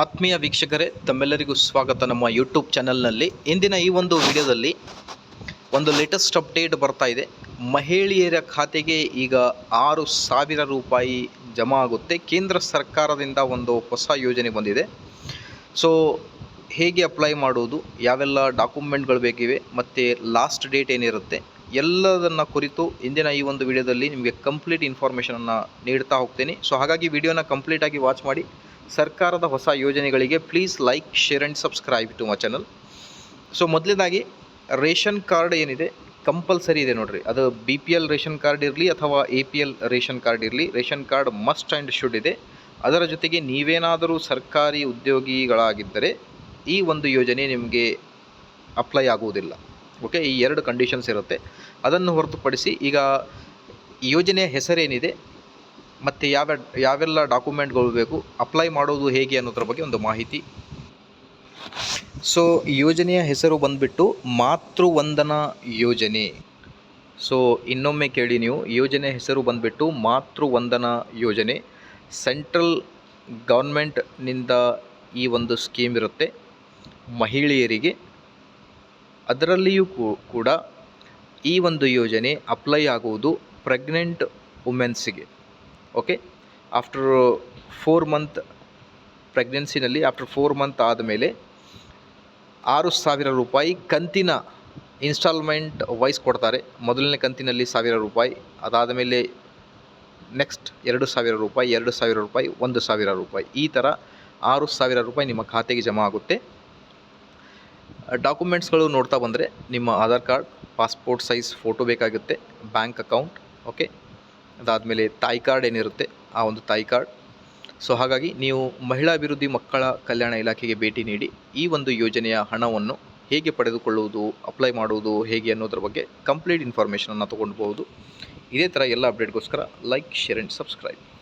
ಆತ್ಮೀಯ ವೀಕ್ಷಕರೇ, ತಮ್ಮೆಲ್ಲರಿಗೂ ಸ್ವಾಗತ ನಮ್ಮ ಯೂಟ್ಯೂಬ್ ಚಾನಲ್ನಲ್ಲಿ ಇಂದಿನ ಈ ಒಂದು ವಿಡಿಯೋದಲ್ಲಿ ಒಂದು ಲೇಟೆಸ್ಟ್ ಅಪ್ಡೇಟ್ ಬರ್ತಾ ಇದೆ. ಮಹಿಳೆಯರ ಖಾತೆಗೆ ಈಗ ಆರು ಸಾವಿರ ರೂಪಾಯಿ ಜಮಾ ಆಗುತ್ತೆ. ಕೇಂದ್ರ ಸರ್ಕಾರದಿಂದ ಒಂದು ಹೊಸ ಯೋಜನೆ ಬಂದಿದೆ. ಸೊ ಹೇಗೆ ಅಪ್ಲೈ ಮಾಡುವುದು, ಯಾವೆಲ್ಲ ಡಾಕ್ಯುಮೆಂಟ್ಗಳು ಬೇಕಿವೆ, ಮತ್ತು ಲಾಸ್ಟ್ ಡೇಟ್ ಏನಿರುತ್ತೆ, ಎಲ್ಲದನ್ನು ಕುರಿತು ಇಂದಿನ ಈ ಒಂದು ವಿಡಿಯೋದಲ್ಲಿ ನಿಮಗೆ ಕಂಪ್ಲೀಟ್ ಇನ್ಫಾರ್ಮೇಷನನ್ನು ನೀಡ್ತಾ ಹೋಗ್ತೀನಿ. ಸೊ ಹಾಗಾಗಿ ವಿಡಿಯೋನ ಕಂಪ್ಲೀಟಾಗಿ ವಾಚ್ ಮಾಡಿ. ಸರ್ಕಾರದ ಹೊಸ ಯೋಜನೆಗಳಿಗೆ please like share and subscribe to my channel so ಮೊದಲನೇದಾಗಿ ರೇಷನ್ ಕಾರ್ಡ್ ಏನಿದೆ? ಕಂಪಲ್ಸರಿ ಇದೆ ನೋಡಿರಿ. ಅದು B P L ration card ಇರಲಿ ಅಥವಾ A P L ration card ಇರಲಿ, ration card must and should ಇದೆ. ಅದರ ಜೊತೆಗೆ ನೀವೇನಾದರೂ ಸರ್ಕಾರಿ ಉದ್ಯೋಗಿಗಳಾಗಿದ್ದರೆ ಈ ಒಂದು ಯೋಜನೆ ನಿಮಗೆ ಅಪ್ಲೈ ಆಗುವುದಿಲ್ಲ. ಓಕೆ ಈ ಎರಡು ಕಂಡೀಷನ್ಸ್ ಇರುತ್ತೆ. ಅದನ್ನು ಹೊರತುಪಡಿಸಿ ಈಗ ಯೋಜನೆಯ ಹೆಸರೇನಿದೆ? ಮತ್ತು ಯಾವ ಯಾವೆಲ್ಲ ಡಾಕ್ಯುಮೆಂಟ್ಗಳು ಬೇಕು, ಅಪ್ಲೈ ಮಾಡೋದು ಹೇಗೆ ಅನ್ನೋದ್ರ ಬಗ್ಗೆ ಒಂದು ಮಾಹಿತಿ. ಸೊ ಯೋಜನೆಯ ಹೆಸರು ಬಂದುಬಿಟ್ಟು ಮಾತೃವಂದನಾ ಯೋಜನೆ. ಸೊ, ಇನ್ನೊಮ್ಮೆ ಕೇಳಿ ನೀವು ಯೋಜನೆ ಹೆಸರು ಬಂದುಬಿಟ್ಟು ಮಾತೃವಂದನಾ ಯೋಜನೆ. ಸೆಂಟ್ರಲ್ ಗೌರ್ಮೆಂಟ್ನಿಂದ ಈ ಒಂದು ಸ್ಕೀಮ್ ಇರುತ್ತೆ ಮಹಿಳೆಯರಿಗೆ. ಅದರಲ್ಲಿಯೂ ಕೂಡ ಈ ಒಂದು ಯೋಜನೆ ಅಪ್ಲೈ ಆಗುವುದು ಪ್ರೆಗ್ನೆಂಟ್ ವುಮೆನ್ಸಿಗೆ. ಓಕೆ ಆಫ್ಟರ್ ಫೋರ್ ಮಂತ್ ಪ್ರೆಗ್ನೆನ್ಸಿನಲ್ಲಿ ಆಫ್ಟರ್ ಫೋರ್ ಮಂತ್ ಆದಮೇಲೆ ಆರು ಸಾವಿರ ರೂಪಾಯಿ ಕಂತಿನ ಇನ್ಸ್ಟಾಲ್ಮೆಂಟ್ ವೈಸ್ ಕೊಡ್ತಾರೆ. ಮೊದಲನೇ ಕಂತಿನಲ್ಲಿ ಸಾವಿರ ರೂಪಾಯಿ ಅದಾದ ಮೇಲೆ ನೆಕ್ಸ್ಟ್ ಎರಡು ಸಾವಿರ ರೂಪಾಯಿ, ಎರಡು ಸಾವಿರ ರೂಪಾಯಿ, ಒಂದು ಸಾವಿರ ರೂಪಾಯಿ. ಈ ಥರ ಆರು ಸಾವಿರ ರೂಪಾಯಿ ನಿಮ್ಮ ಖಾತೆಗೆ ಜಮಾ ಆಗುತ್ತೆ. ಡಾಕ್ಯುಮೆಂಟ್ಸ್ಗಳು ನೋಡ್ತಾ ಬಂದರೆ ನಿಮ್ಮ Aadhaar card passport size photo ಬೇಕಾಗುತ್ತೆ ಬ್ಯಾಂಕ್ ಅಕೌಂಟ್ ಓಕೆ ಅದಾದಮೇಲೆ ತಾಯಿ ಕಾರ್ಡ್ ಏನಿರುತ್ತೆ, ಆ ಒಂದು ತಾಯಿ ಕಾರ್ಡ್ ಸೊ ಹಾಗಾಗಿ ನೀವು ಮಹಿಳಾ ಅಭಿವೃದ್ಧಿ ಮಕ್ಕಳ ಕಲ್ಯಾಣ ಇಲಾಖೆಗೆ ಭೇಟಿ ನೀಡಿ ಈ ಒಂದು ಯೋಜನೆಯ ಹಣವನ್ನು ಹೇಗೆ ಪಡೆದುಕೊಳ್ಳುವುದು ಅಪ್ಲೈ ಮಾಡುವುದು, ಹೇಗೆ ಅನ್ನೋದ್ರ ಬಗ್ಗೆ ಕಂಪ್ಲೀಟ್ ಇನ್ಫಾರ್ಮೇಷನನ್ನು ತೊಗೊಳ್ಬೋದು ಇದೇ ಥರ ಎಲ್ಲ ಅಪ್ಡೇಟ್ಗೋಸ್ಕರ ಲೈಕ್ ಶೇರ್ ಆ್ಯಂಡ್ ಸಬ್ಸ್ಕ್ರೈಬ್